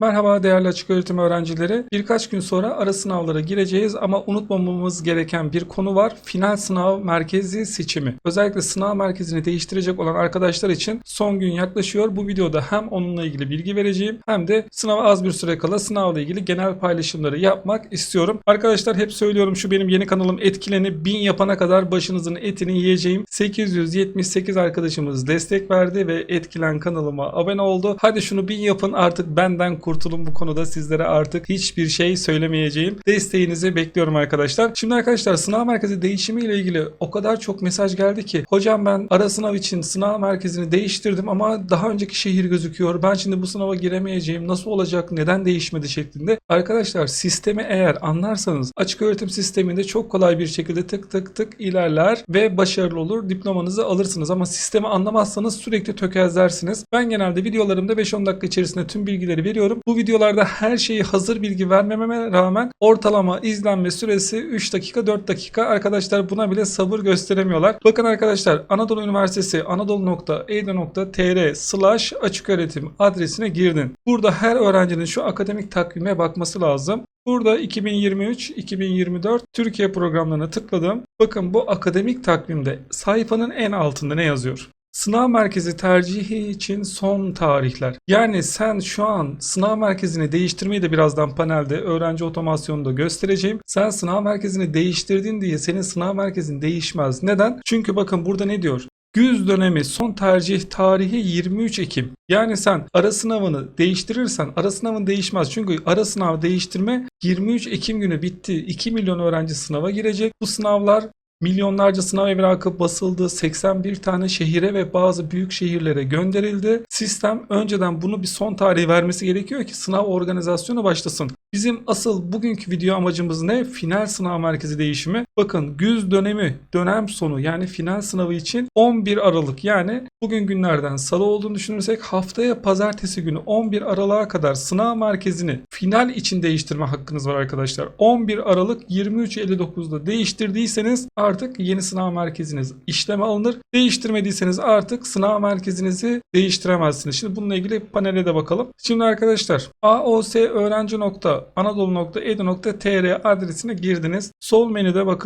Merhaba değerli açık öğretim öğrencileri. Birkaç gün sonra ara sınavlara gireceğiz ama unutmamamız gereken bir konu var. Final sınav merkezi seçimi. Özellikle sınav merkezini değiştirecek olan arkadaşlar için son gün yaklaşıyor. Bu videoda hem onunla ilgili bilgi vereceğim hem de sınava az bir süre kala sınavla ilgili genel paylaşımları yapmak istiyorum. Arkadaşlar hep söylüyorum şu benim yeni kanalım etkileni 1000 yapana kadar başınızın etini yiyeceğim. 878 arkadaşımız destek verdi ve etkilen kanalıma abone oldu. Hadi şunu 1000 yapın artık benden kurtulun bu konuda sizlere artık hiçbir şey söylemeyeceğim. Desteğinizi bekliyorum arkadaşlar. Şimdi arkadaşlar sınav merkezi değişimi ile ilgili o kadar çok mesaj geldi ki hocam ben ara sınav için sınav merkezini değiştirdim ama daha önceki şehir gözüküyor. Ben şimdi bu sınava giremeyeceğim. Nasıl olacak? Neden değişmedi şeklinde. Arkadaşlar sistemi eğer anlarsanız açık öğretim sisteminde çok kolay bir şekilde tık tık tık ilerler ve başarılı olur. Diplomanızı alırsınız ama sistemi anlamazsanız sürekli tökezlersiniz. Ben genelde videolarımda 5-10 dakika içerisinde tüm bilgileri veriyorum. Bu videolarda her şeyi hazır bilgi vermememe rağmen ortalama izlenme süresi 3 dakika 4 dakika. Arkadaşlar buna bile sabır gösteremiyorlar. Bakın arkadaşlar Anadolu Üniversitesi anadolu.edu.tr slash açık öğretim adresine girdin. Burada her öğrencinin şu akademik takvime bakması lazım. Burada 2023-2024 Türkiye programlarına tıkladım. Bakın bu akademik takvimde sayfanın en altında ne yazıyor? Sınav merkezi tercihi için son tarihler. Yani sen şu an sınav merkezini değiştirmeyi de birazdan panelde öğrenci otomasyonunda göstereceğim. Sen sınav merkezini değiştirdin diye senin sınav merkezin değişmez. Neden? Çünkü bakın burada ne diyor? Güz dönemi son tercih tarihi 23 Ekim. Yani sen ara sınavını değiştirirsen ara sınavın değişmez. Çünkü ara sınav değiştirme 23 Ekim günü bitti. 2 milyon öğrenci sınava girecek. Bu sınavlar Milyonlarca sınav evrakı basıldı. 81 tane şehire ve bazı büyük şehirlere gönderildi. Sistem önceden bunu bir son tarihi vermesi gerekiyor ki sınav organizasyonu başlasın. Bizim asıl bugünkü video amacımız ne? Final sınav merkezi değişimi. Bakın güz dönemi, dönem sonu yani final sınavı için 11 Aralık yani bugün günlerden salı olduğunu düşünürsek haftaya pazartesi günü 11 Aralık'a kadar sınav merkezini final için değiştirme hakkınız var arkadaşlar. 11 Aralık 23.59'da değiştirdiyseniz artık yeni sınav merkeziniz işleme alınır. Değiştirmediyseniz artık sınav merkezinizi değiştiremezsiniz. Şimdi bununla ilgili panele de bakalım. Şimdi arkadaşlar aosöğrenci.anadolu.edu.tr adresine girdiniz. Sol menüde bakın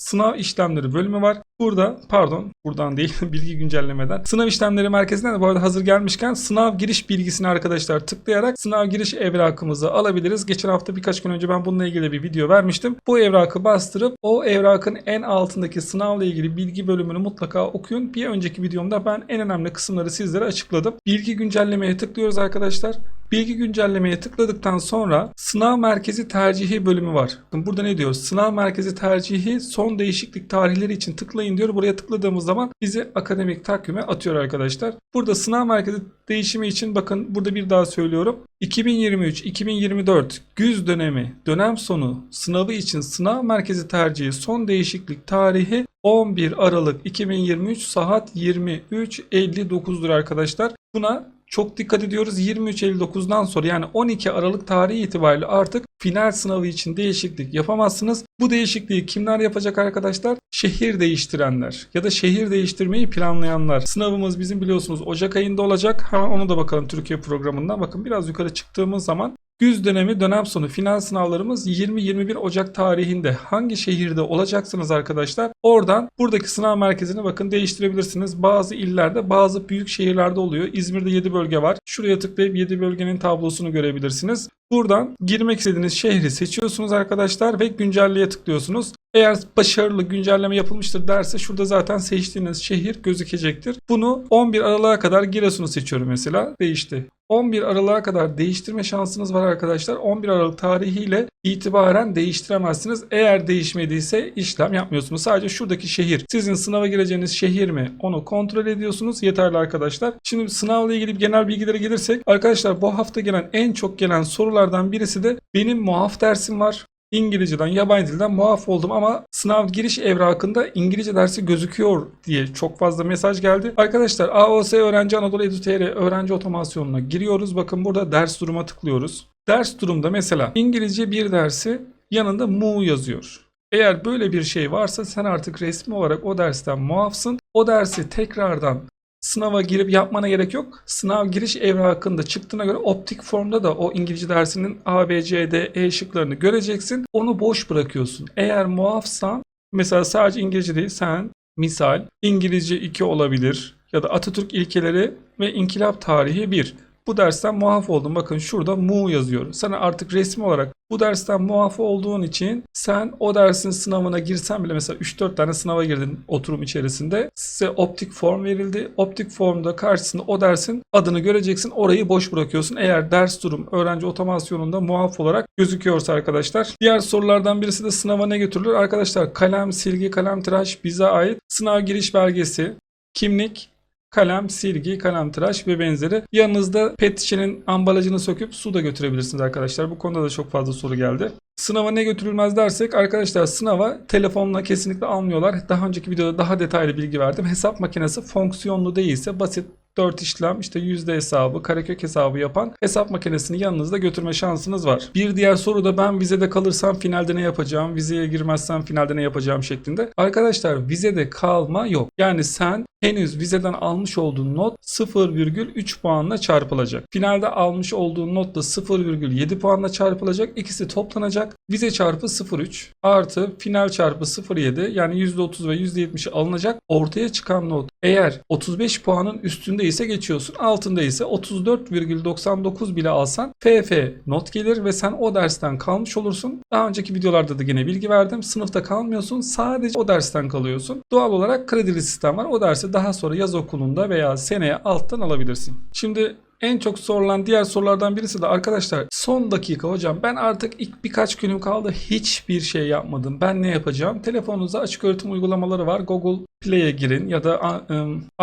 sınav işlemleri bölümü var. Burada pardon buradan değil bilgi güncellemeden sınav işlemleri merkezinden de bu arada hazır gelmişken sınav giriş bilgisini arkadaşlar tıklayarak sınav giriş evrakımızı alabiliriz. Geçen hafta birkaç gün önce ben bununla ilgili bir video vermiştim. Bu evrakı bastırıp o evrakın en altındaki sınavla ilgili bilgi bölümünü mutlaka okuyun. Bir önceki videomda ben en önemli kısımları sizlere açıkladım. Bilgi güncellemeye tıklıyoruz arkadaşlar. Bilgi güncellemeye tıkladıktan sonra sınav merkezi tercihi bölümü var. Burada ne diyor? Sınav merkezi tercihi son değişiklik tarihleri için tıklayın diyor. Buraya tıkladığımız zaman bizi akademik takvime atıyor arkadaşlar. Burada sınav merkezi değişimi için bakın burada bir daha söylüyorum. 2023-2024 güz dönemi dönem sonu sınavı için sınav merkezi tercihi son değişiklik tarihi 11 Aralık 2023 saat 23.59'dur arkadaşlar. Buna çok dikkat ediyoruz. 23.59'dan sonra yani 12 Aralık tarihi itibariyle artık final sınavı için değişiklik yapamazsınız. Bu değişikliği kimler yapacak arkadaşlar? Şehir değiştirenler ya da şehir değiştirmeyi planlayanlar. Sınavımız bizim biliyorsunuz Ocak ayında olacak. Hemen onu da bakalım Türkiye programından. Bakın biraz yukarı çıktığımız zaman Güz dönemi dönem sonu final sınavlarımız 20-21 Ocak tarihinde hangi şehirde olacaksınız arkadaşlar? Oradan buradaki sınav merkezini bakın değiştirebilirsiniz. Bazı illerde bazı büyük şehirlerde oluyor. İzmir'de 7 bölge var. Şuraya tıklayıp 7 bölgenin tablosunu görebilirsiniz. Buradan girmek istediğiniz şehri seçiyorsunuz arkadaşlar ve güncelleye tıklıyorsunuz. Eğer başarılı güncelleme yapılmıştır derse şurada zaten seçtiğiniz şehir gözükecektir. Bunu 11 Aralık'a kadar Giresun'u seçiyorum mesela. Değişti. 11 Aralık'a kadar değiştirme şansınız var arkadaşlar. 11 Aralık tarihiyle itibaren değiştiremezsiniz. Eğer değişmediyse işlem yapmıyorsunuz. Sadece şuradaki şehir. Sizin sınava gireceğiniz şehir mi? Onu kontrol ediyorsunuz. Yeterli arkadaşlar. Şimdi sınavla ilgili genel bilgilere gelirsek. Arkadaşlar bu hafta gelen en çok gelen sorulardan birisi de benim muaf dersim var. İngilizceden, yabancı dilden muaf oldum ama sınav giriş evrakında İngilizce dersi gözüküyor diye çok fazla mesaj geldi. Arkadaşlar AOS Öğrenci Anadolu Edu.tr öğrenci otomasyonuna giriyoruz. Bakın burada ders duruma tıklıyoruz. Ders durumda mesela İngilizce bir dersi yanında mu yazıyor. Eğer böyle bir şey varsa sen artık resmi olarak o dersten muafsın. O dersi tekrardan Sınava girip yapmana gerek yok. Sınav giriş evrakında çıktığına göre optik formda da o İngilizce dersinin A, B, C, D, E şıklarını göreceksin. Onu boş bırakıyorsun. Eğer muafsan mesela sadece İngilizce değil sen misal İngilizce 2 olabilir ya da Atatürk ilkeleri ve İnkılap tarihi 1. Bu dersten muaf oldun. Bakın şurada mu yazıyor. Sana artık resmi olarak bu dersten muaf olduğun için sen o dersin sınavına girsen bile mesela 3-4 tane sınava girdin oturum içerisinde. Size optik form verildi. Optik formda karşısında o dersin adını göreceksin. Orayı boş bırakıyorsun. Eğer ders durum öğrenci otomasyonunda muaf olarak gözüküyorsa arkadaşlar. Diğer sorulardan birisi de sınava ne götürülür? Arkadaşlar kalem, silgi, kalem, tıraş bize ait sınav giriş belgesi, kimlik, kalem, silgi, kalem tıraş ve benzeri. Yanınızda pet şişenin ambalajını söküp su da götürebilirsiniz arkadaşlar. Bu konuda da çok fazla soru geldi. Sınava ne götürülmez dersek arkadaşlar sınava telefonla kesinlikle almıyorlar. Daha önceki videoda daha detaylı bilgi verdim. Hesap makinesi fonksiyonlu değilse basit 4 işlem işte yüzde hesabı, karekök hesabı yapan hesap makinesini yanınızda götürme şansınız var. Bir diğer soru da ben vizede kalırsam finalde ne yapacağım, vizeye girmezsem finalde ne yapacağım şeklinde. Arkadaşlar vizede kalma yok. Yani sen henüz vizeden almış olduğun not 0,3 puanla çarpılacak. Finalde almış olduğun not da 0,7 puanla çarpılacak. İkisi toplanacak. Vize çarpı 0,3 artı final çarpı 0,7 yani %30 ve %70'i alınacak. Ortaya çıkan not eğer 35 puanın üstünde ise geçiyorsun. Altında ise 34,99 bile alsan FF not gelir ve sen o dersten kalmış olursun. Daha önceki videolarda da yine bilgi verdim. Sınıfta kalmıyorsun. Sadece o dersten kalıyorsun. Doğal olarak kredili sistem var. O dersi daha sonra yaz okulunda veya seneye alttan alabilirsin. Şimdi en çok sorulan diğer sorulardan birisi de arkadaşlar son dakika hocam ben artık ilk birkaç günüm kaldı hiçbir şey yapmadım. Ben ne yapacağım? Telefonunuzda açık öğretim uygulamaları var. Google Play'e girin ya da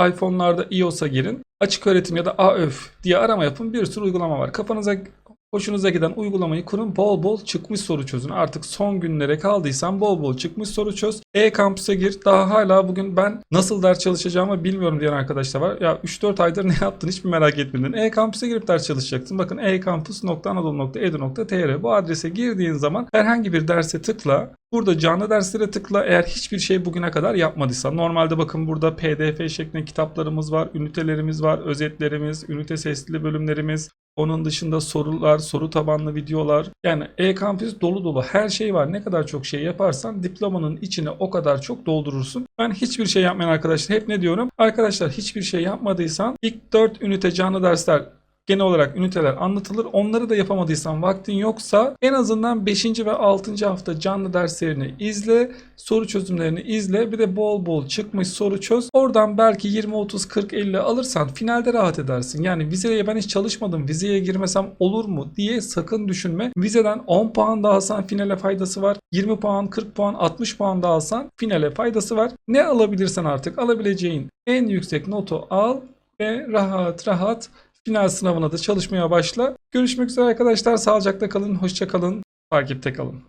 iPhone'larda iOS'a girin. Açık öğretim ya da AÖF diye arama yapın. Bir sürü uygulama var. Kafanıza Hoşunuza giden uygulamayı kurun. Bol bol çıkmış soru çözün. Artık son günlere kaldıysan bol bol çıkmış soru çöz. E-Kampüs'e gir. Daha hala bugün ben nasıl ders çalışacağımı bilmiyorum diyen arkadaşlar var. Ya 3-4 aydır ne yaptın hiç mi merak etmedin. E-Kampüs'e girip ders çalışacaksın. Bakın e-kampus.anadolu.edu.tr bu adrese girdiğin zaman herhangi bir derse tıkla. Burada canlı derslere tıkla eğer hiçbir şey bugüne kadar yapmadıysan. Normalde bakın burada pdf şeklinde kitaplarımız var, ünitelerimiz var, özetlerimiz, ünite sesli bölümlerimiz, onun dışında sorular, soru tabanlı videolar. Yani e-kampüs dolu dolu her şey var. Ne kadar çok şey yaparsan diplomanın içine o kadar çok doldurursun. Ben hiçbir şey yapmayan arkadaşlar hep ne diyorum? Arkadaşlar hiçbir şey yapmadıysan ilk 4 ünite canlı dersler genel olarak üniteler anlatılır. Onları da yapamadıysan vaktin yoksa en azından 5. ve 6. hafta canlı derslerini izle, soru çözümlerini izle. Bir de bol bol çıkmış soru çöz. Oradan belki 20 30 40 50 alırsan finalde rahat edersin. Yani vizeye ben hiç çalışmadım. Vizeye girmesem olur mu diye sakın düşünme. Vizeden 10 puan da alsan finale faydası var. 20 puan, 40 puan, 60 puan da alsan finale faydası var. Ne alabilirsen artık alabileceğin en yüksek notu al ve rahat rahat final sınavına da çalışmaya başla. Görüşmek üzere arkadaşlar. Sağlıcakla kalın, hoşça kalın, takipte kalın.